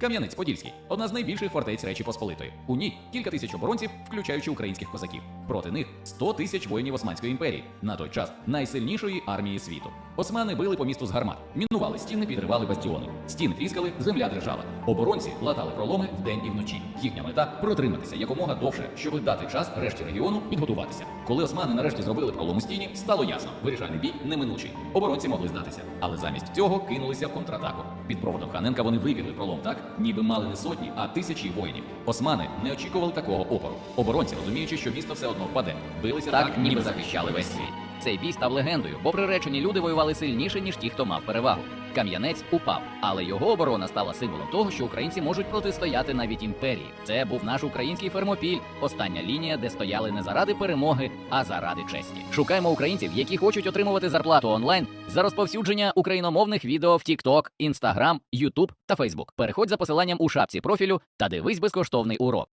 Кам'янець-Подільський одна з найбільших фортець Речі Посполитої. У ній кілька тисяч оборонців, включаючи українських козаків. Проти них 100 тисяч воїнів Османської імперії, на той час найсильнішої армії світу. Османи били по місту з гармат, мінували стіни, підривали бастіони. Стіни тріскали, земля дрижала. Оборонці латали проломи вдень і вночі. Їхня мета протриматися якомога довше, щоб дати час решті регіону підготуватися. Коли османи нарешті зробили пролом у стіні, стало ясно, вирішальний бій неминучий. Оборонці могли здатися, але замість цього кинулися в контратаку. Під проводом Ханенка вони вибігли пролом так, ніби мали не сотні, а тисячі воїнів. Османи не очікували такого опору. Оборонці, розуміючи, що місто все одно впаде, билися так, ніби захищали весь світ. Цей бій став легендою, бо приречені люди воювали сильніше, ніж ті, хто мав перевагу. Кам'янець упав, але його оборона стала символом того, що українці можуть протистояти навіть імперії. Це був наш український фермопіль, остання лінія, де стояли не заради перемоги, а заради честі. Шукаємо українців, які хочуть отримувати зарплату онлайн за розповсюдження україномовних відео в TikTok, Instagram, YouTube та Facebook. Переходь за посиланням у шапці профілю та дивись безкоштовний урок.